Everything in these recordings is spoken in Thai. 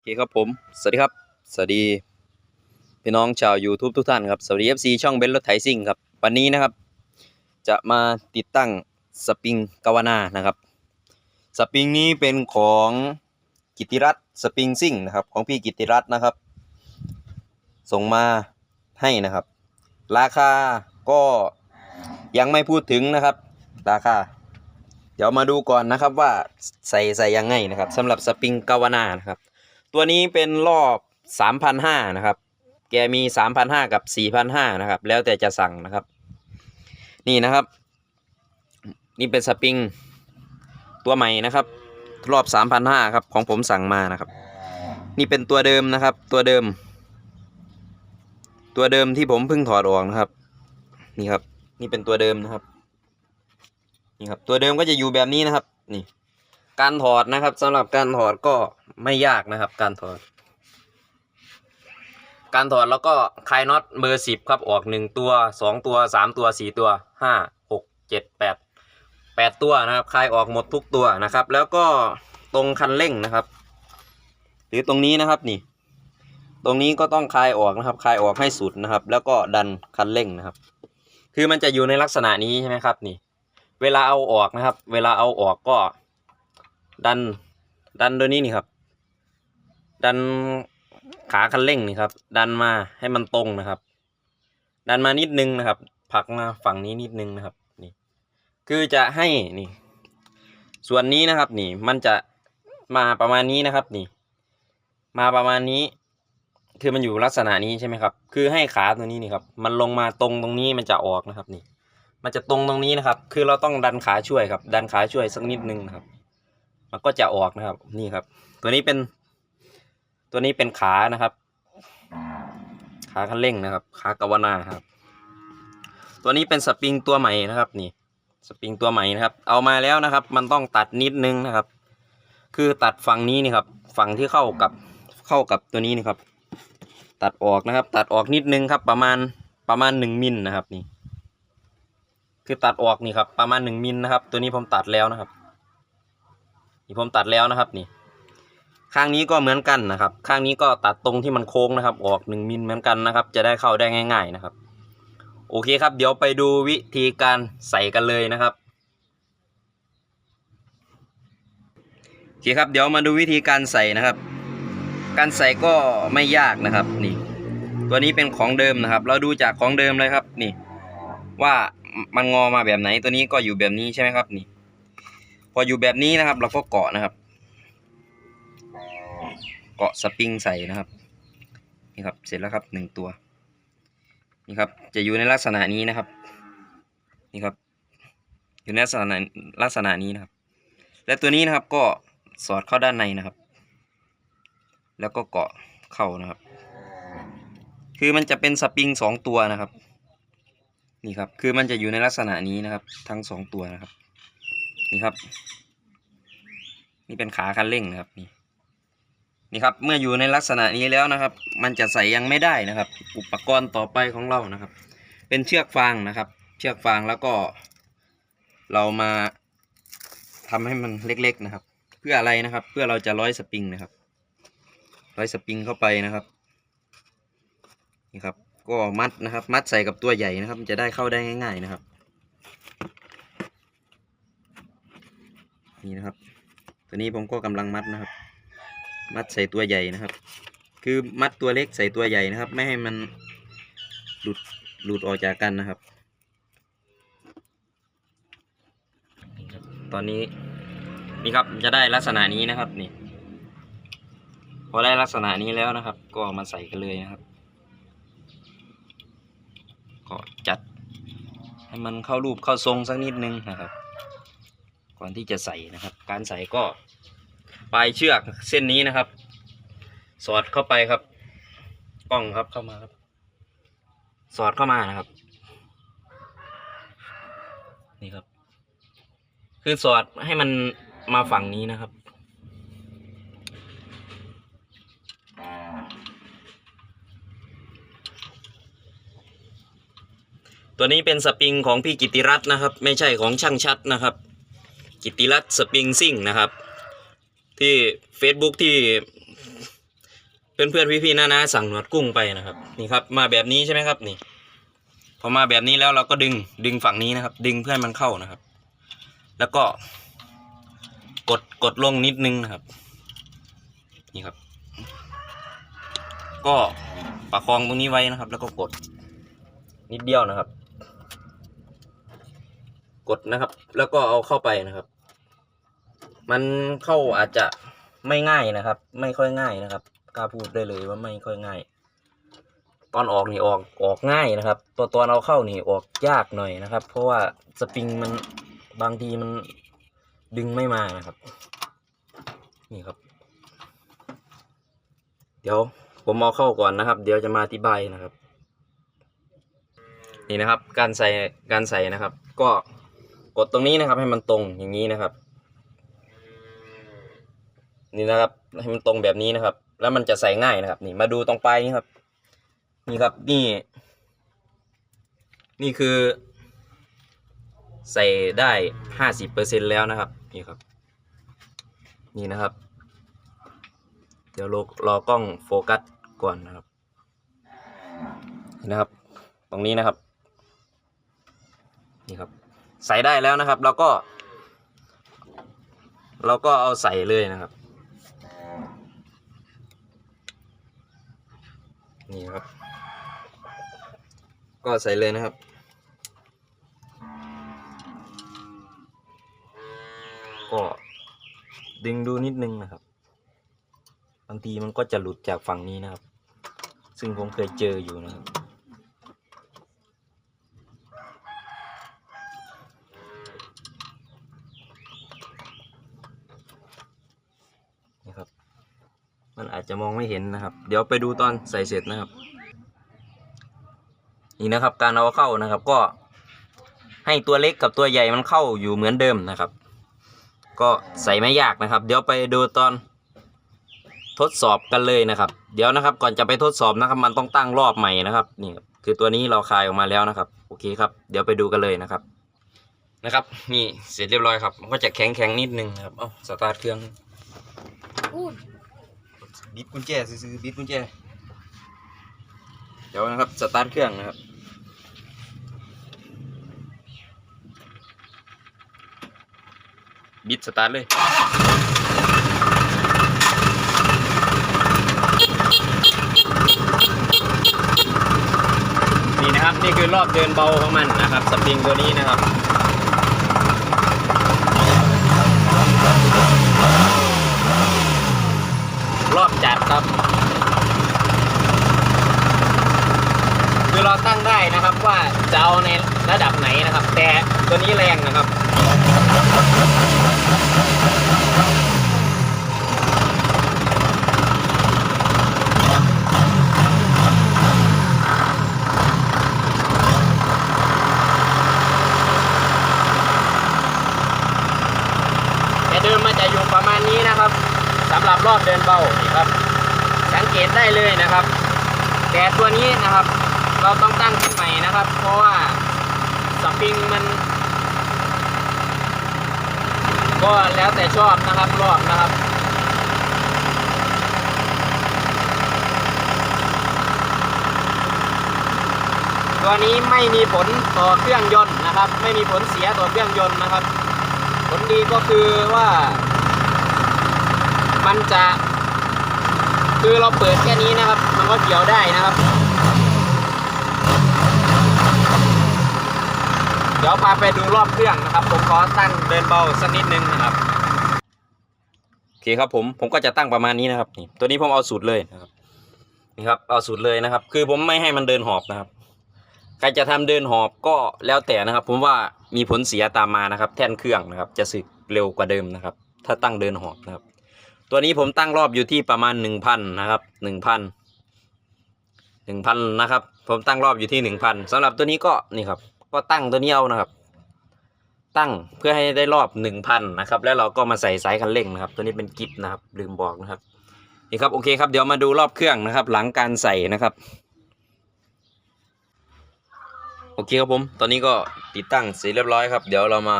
โอเคครับผม สวัสดีครับ สวัสดีพี่น้องชาว YouTube ทุกท่านครับ สวัสดี FC ช่องเบนซ์รถไถซิ่งครับ วันนี้นะครับ จะมาติดตั้งสปริงกาวนานะครับ สปริงนี้เป็นของกิติรัตน์สปริงซิ่งนะครับ ของพี่กิตติรัตน์นะครับ ส่งมาให้นะครับ ราคาก็ยังไม่พูดถึงนะครับ ราคา เดี๋ยวมาดูก่อนนะครับว่าใส่ใส่ยังไงนะครับสำหรับสปริงกาวนานะครับ ตัวนี้เป็นรอบ3,500นะครับ แกมี3,500กับ4,500นะครับ แล้วแต่จะสั่งนะครับ นี่นะครับ นี่เป็นสปริง ตัวใหม่นะครับ รอบ3,500ครับ ของผมสั่งมานะครับ นี่เป็นตัวเดิมนะครับ ตัวเดิม ตัวเดิมที่ผมเพิ่งถอดออกนะครับ นี่ครับ นี่เป็นตัวเดิมนะครับ นี่ครับ ตัวเดิมก็จะอยู่แบบนี้นะครับ นี่ การถอดนะครับสำหรับการถอดก็ไม่ยากนะครับ การถอด การถอดแล้วก็คลายน็อตเบอร์สิบครับออกหนึ่งตัวสองตัวสามตัวสี่ตัวห้าหกเจ็ดแปดแปดตัวนะครับคลายออกหมดทุกตัวนะครับ แล้วก็ตรงคันเร่งนะครับ หรือตรงนี้นะครับนี่ ตรงนี้ก็ต้องคลายออกนะครับคลายออกให้สุดนะครับ แล้วก็ดันคันเร่งนะครับ คือมันจะอยู่ในลักษณะนี้ใช่ไหมครับนี่ เวลาเอาออกนะครับ เวลาเอาออกก็ ดัน ดันโดยนี้นี่ครับ ดันขาคันเร่งนี่ครับ ดันมาให้มันตรงนะครับ ดันมานิดนึงนะครับผลักมาฝั่งนี้นิดนึงนะครับ นี่ คือจะให้นี่ ส่วนนี้นะครับ นี่ มันจะมาประมาณนี้นะครับ นี่ มาประมาณนี้ คือมันอยู่ลักษณะนี้ใช่ไหมครับ คือให้ขาตัวนี้นี่ครับ มันลงมาตรงตรงนี้มันจะออกนะครับ นี่ มันจะตรงตรงนี้นะครับ คือเราต้องดันขาช่วยครับ ดันขาช่วยสักนิดนึงนะครับ มันก็จะออกนะครับ นี่ครับ ตัวนี้เป็น ตัวนี้เป็นขานะครับ ขาคันเร่งนะครับ ขากาวนาครับ ตัวนี้เป็นสปริงตัวใหม่นะครับ นี่ สปริงตัวใหม่นะครับ เอามาแล้วนะครับ มันต้องตัดนิดนึงนะครับ คือตัดฝั่งนี้นี่ครับ ฝั่งที่เข้ากับเข้ากับตัวนี้นี่ครับ ตัดออกนะครับ ตัดออกนิดนึงครับ ประมาณประมาณหนึ่งมิลนะครับนี่ คือตัดออกนี่ครับ ประมาณหนึ่งมิลนะครับ ตัวนี้ผมตัดแล้วนะครับ นี่ผมตัดแล้วนะครับนี่ ข้างนี้ก็เหมือนกันนะครับ ข้างนี้ก็ตัดตรงที่มันโค้งนะครับ ออกหนึ่งมิลเหมือนกันนะครับ จะได้เข้าได้ง่าย ๆนะครับ โอเคครับ เดี๋ยวไปดูวิธีการใส่กันเลยนะครับโอเคครับ เดี๋ยวมาดูวิธีการใส่นะครับ การใส่ก็ไม่ยากนะครับนี่ ตัวนี้เป็นของเดิมนะครับ เราดูจากของเดิมเลยครับนี่ ว่ามันงอมาแบบไหนตัวนี้ก็อยู่แบบนี้ใช่ไหมครับนี่ พออยู่แบบนี้นะครับ เราก็เกาะนะครับ เกาะสปริงใส่นะครับ นี่ครับ เสร็จแล้วครับหนึ่งตัว นี่ครับ จะอยู่ในลักษณะนี้นะครับ นี่ครับ อยู่ในลักษณะลักษณะนี้นะครับ และตัวนี้นะครับก็สอดเข้าด้านในนะครับ แล้วก็เกาะเข้านะครับ คือมันจะเป็นสปริงสองตัวนะครับ นี่ครับ คือมันจะอยู่ในลักษณะนี้นะครับ ทั้งสองตัวนะครับ นี่ครับ นี่เป็นขาคันเร่งนะครับนี่นี่ครับ เมื่ออยู่ในลักษณะนี้แล้วนะครับ มันจะใส่ยังไม่ได้นะครับ อุปกรณ์ต่อไปของเรานะครับ เป็นเชือกฟางนะครับ เชือกฟางแล้วก็ เรามาทำให้มันเล็กๆนะครับ เพื่ออะไรนะครับ เพื่อเราจะร้อยสปริงนะครับร้อยสปริงเข้าไปนะครับนี่ครับ ก็มัดนะครับ มัดใส่กับตัวใหญ่นะครับ จะได้เข้าได้ง่าย ๆนะครับ นี่นะครับ ตัวนี้ผมก็กำลังมัดนะครับ มัดใส่ตัวใหญ่นะครับ คือมัดตัวเล็กใส่ตัวใหญ่นะครับ ไม่ให้มันหลุดหลุดออกจากกันนะครับ ตอนนี้นี่ครับจะได้ลักษณะนี้นะครับนี่พอได้ลักษณะนี้แล้วนะครับ ก็มาใส่กันเลยนะครับ ก็จัดให้มันเข้ารูปเข้าทรงสักนิดนึงนะครับ ก่อนที่จะใส่นะครับ การใส่ก็ปลายเชือกเส้นนี้นะครับ สอดเข้าไปครับกล้องครับเข้ามาครับ สอดเข้ามานะครับ นี่ครับ คือสอดให้มันมาฝั่งนี้นะครับตัวนี้เป็นสปริงของพี่กิติรัตน์นะครับ ไม่ใช่ของช่างชัดนะครับ กิติรัตน์สปริงซิ่งนะครับ ที่ Facebook ที่พื่อนเพื่อนพี่พี่ๆน้านาสั่งหนวดกุ้งไปนะครับ นี่ครับ มาแบบนี้ใช่ไหมครับนี่ พอมาแบบนี้แล้วเราก็ดึงดึงฝั่งนี้นะครับ ดึงเพื่อให้มันเข้านะครับ แล้วก็กดกดลงนิดนึงนะครับ นี่ครับ ก็ประคองตรงนี้ไว้นะครับ แล้วก็กดนิดเดียวนะครับ กดนะครับ แล้วก็เอาเข้าไปนะครับ มันเข้าอาจจะไม่ง่ายนะครับ ไม่ค่อยง่ายนะครับกล้าพูดได้เลยว่าไม่ค่อยง่าย ตอนออกนี่ออกออกง่ายนะครับ ตัวตอนเอาเข้านี่ออกยากหน่อยนะครับ เพราะว่าสปริงมันบางทีมันดึงไม่มานะครับ นี่ครับ เดี๋ยวผมเอาเข้าก่อนนะครับ เดี๋ยวจะมาอธิบายนะครับ นี่นะครับ การใส่การใส่นะครับ ก็ กดตรงนี้นะครับ ให้มันตรงอย่างนี้นะครับ นี่นะครับให้มันตรงแบบนี้นะครับ แล้วมันจะใส่ง่ายนะครับ นี่มาดูตรงปลายนี้ครับ นี่ครับนี่ นี่คือ ใส่ได้ห้าสิบเปอร์เซ็นแล้วนะครับ นี่ครับ นี่นะครับ เดี๋ยวรอรอกล้องโฟกัสก่อนนะครับนี่นะครับ ตรงนี้นะครับ นี่ครับ ใส่ได้แล้วนะครับ เราก็ เราก็เอาใส่เลยนะครับนี่ครับ ก็ใส่เลยนะครับ ก็ดึงดูนิดนึงนะครับบางทีมันก็จะหลุดจากฝั่งนี้นะครับ ซึ่งผมเคยเจออยู่นะครับ นี่ครับ มันอา จะมองไม่เห็นนะครับ เดี๋ยวไปดูตอนใส่เสร็จนะครับ นี่นะครับ การเอาเข้านะครับ ก็ให้ตัวเล็กกับตัวใหญ่มันเข้าอยู่เหมือนเดิมนะครับ ก็ใส่ไม่ยากนะครับ เดี๋ยวไปดูตอนทดสอบกันเลยนะครับ เดี๋ยวนะครับ ก่อนจะไปทดสอบนะครับ มันต้องตั้งรอบใหม่นะครับนี่คือตัวนี้เราคลายออกมาแล้วนะครับ โอเคครับ เดี๋ยวไปดูกันเลยนะครับนะครับนี่เสร็จเรียบร้อยครับ มันก็จะแข็งแข็งๆนิดนึงครับ เอ้าสตาร์ทเครื่อง บิดกุญแจซื้อบิดกุญแจ เดี๋ยวนะครับ สตาร์ทเครื่องนะครับบิดสตาร์ทเลยนี่นะครับนี่คือรอบเดินเบาของมันนะครับสปริงตัวนี้นะครับ ร ครับคือเราตั้งได้นะครับว่าจะเอาในระดับไหนนะครับ แต่ตัวนี้แรงนะครับแต่เดิมมันจะอยู่ประมาณนี้นะครับสำหรับรอบเดินเบานี่ครับ เกตได้เลยนะครับ แต่ตัวนี้นะครับ เราต้องตั้งขึ้นใหม่นะครับ เพราะว่าสปริงมัน ก็แล้วแต่ชอบนะครับรอบนะครับตัวนี้ไม่มีผลต่อเครื่องยนต์นะครับ ไม่มีผลเสียต่อเครื่องยนต์นะครับ ผลดีก็คือว่า มันจะ คือเราเปิดแค่นี้นะครับ มันก็เกี่ยวได้นะครับ เดี๋ยวพาไปดูรอบเครื่องนะครับ ผมขอตั้งเดินเบาสักนิดนึงนะครับโอเคครับผมผมก็จะตั้งประมาณนี้นะครับนี่ตัวนี้ผมเอาสูตรเลยนะครับนี่ครับเอาสูตรเลยนะครับ คือผมไม่ให้มันเดินหอบนะครับใครจะทำเดินหอบก็แล้วแต่นะครับ ผมว่ามีผลเสียตามมานะครับ แท่นเครื่องนะครับ จะสึกเร็วกว่าเดิมนะครับ ถ้าตั้งเดินหอบนะครับ ตัวนี้ผมตั้งรอบอยู่ที่ประมาณหนึ่งพันนะครับหนึ่งพันหนึ่งพันนะครับ ผมตั้งรอบอยู่ที่หนึ่งพันสำหรับตัวนี้ก็นี่ครับ ก็ตั้งตัวนี้เอานะครับ ตั้งเพื่อให้ได้รอบหนึ่งพันนะครับ แล้วเราก็มาใส่สายคันเร่งนะครับ ตัวนี้เป็นกิฟนะครับ ลืมบอกนะครับนี่ครับโอเคครับเดี๋ยวมาดูรอบเครื่องนะครับ หลังการใส่นะครับโอเคครับผม ตอนนี้ก็ติดตั้งเสร็จเรียบร้อยครับ เดี๋ยวเรามา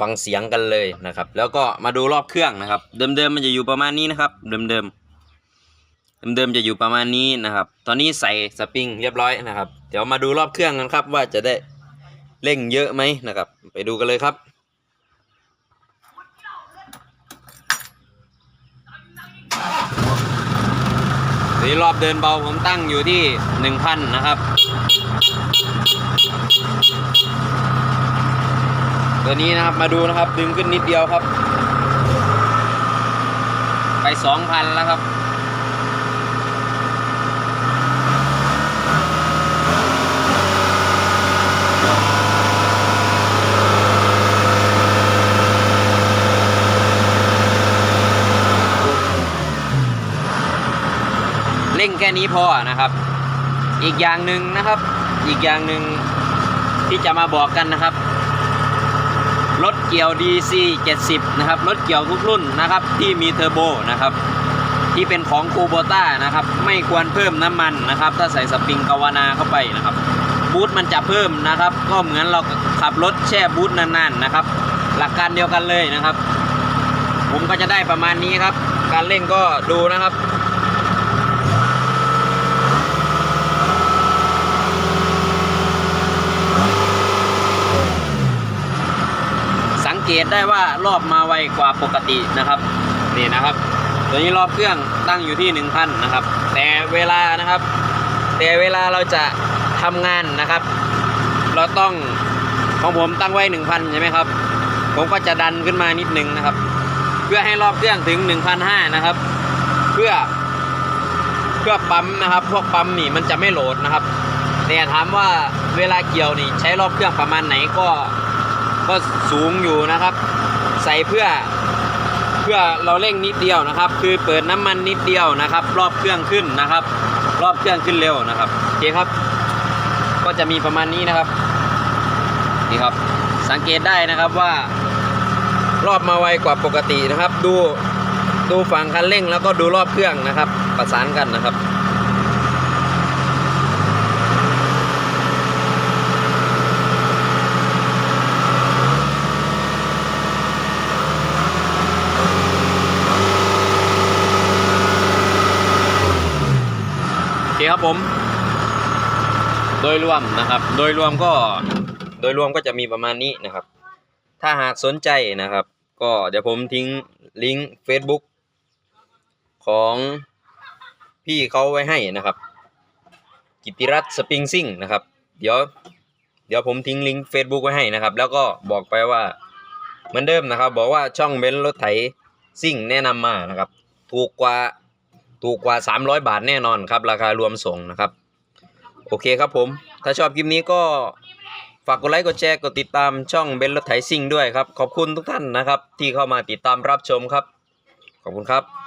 ฟังเสียงกันเลยนะครับ แล้วก็มาดูรอบเครื่องนะครับ เดิมๆมันจะอยู่ประมาณนี้นะครับ เดิมๆเดิมๆจะอยู่ประมาณนี้นะครับ ตอนนี้ใส่สปริงเรียบร้อยนะครับ เดี๋ยวมาดูรอบเครื่องกันครับ ว่าจะได้เร่งเยอะไหมนะครับ ไปดูกันเลยครับนี่รอบเดินเบาผมตั้งอยู่ที่หนึ่งพันนะครับ ตัวนี้นะครับมาดูนะครับดึงขึ้นนิดเดียวครับ ไปสองพันแล้วครับเร่งแค่นี้พอนะครับ อีกอย่างหนึ่งนะครับ อีกอย่างหนึ่งที่จะมาบอกกันนะครับ รถเกี่ยว DC 70 นะครับ รถเกี่ยวทุกรุ่นนะครับ ที่มีเทอร์โบนะครับ ที่เป็นของคูโบต้านะครับ ไม่ควรเพิ่มน้ำมันนะครับ ถ้าใส่สปริงกาวนาเข้าไปนะครับบูทมันจะเพิ่มนะครับ ก็เหมือนเราขับรถแช่บูทนานๆนะครับ หลักการเดียวกันเลยนะครับ ผมก็จะได้ประมาณนี้ครับ การเร่งก็ดูนะครับ เกตได้ว่ารอบมาไวกว่าปกตินะครับนี่นะครับ ตัวนี้รอบเครื่องตั้งอยู่ที่1,000นะครับ แต่เวลานะครับ แต่เวลาเราจะทำงานนะครับ เราต้องของผมตั้งไว้1,000ใช่ไหมครับ ผมก็จะดันขึ้นมานิดนึงนะครับ เพื่อให้รอบเครื่องถึง1,500นะครับ เพื่อเพื่อปั๊มนะครับ พวกปั๊มนี่มันจะไม่โหลดนะครับ แต่ถามว่าเวลาเกี่ยวนี่ใช้รอบเครื่องประมาณไหนก็ ก็สูงอยู่นะครับ ใส่เพื่อเพื่อเราเร่งนิดเดียวนะครับ คือเปิดน้ำมันนิดเดียวนะครับ รอบเครื่องขึ้นนะครับ รอบเครื่องขึ้นเร็วนะครับโอเคครับ ก็จะมีประมาณนี้นะครับนี่ครับ สังเกตได้นะครับว่ารอบมาไวกว่าปกตินะครับ ดูดูฝั่งคันเร่งแล้วก็ดูรอบเครื่องนะครับ ประสานกันนะครับ คครับผม โดยรวมนะครับ โดยรวมก็โดยรวมก็จะมีประมาณนี้นะครับ ถ้าหากสนใจนะครับ ก็เดี๋ยวผมทิ้งลิงก์ Facebook ของพี่เขาไว้ให้นะครับ กิติรัตน์สปริงซิ่งนะครับ เดี๋ยว เดี๋ยวผมทิ้งลิงก์ Facebook ไว้ให้นะครับ แล้วก็บอกไปว่าเหมือนเดิมนะครับ บอกว่าช่องเบนรถไถซิ่งแนะนำมานะครับ ถูกกว่า ถูกกว่า 300 บาทแน่นอนครับ ราคารวมส่งนะครับ โอเคครับผม ถ้าชอบคลิปนี้ก็ฝากกดไลค์กดแชร์กดติดตามช่องเบนรถไถซิ่งด้วยครับ ขอบคุณทุกท่านนะครับ ที่เข้ามาติดตามรับชมครับ ขอบคุณครับ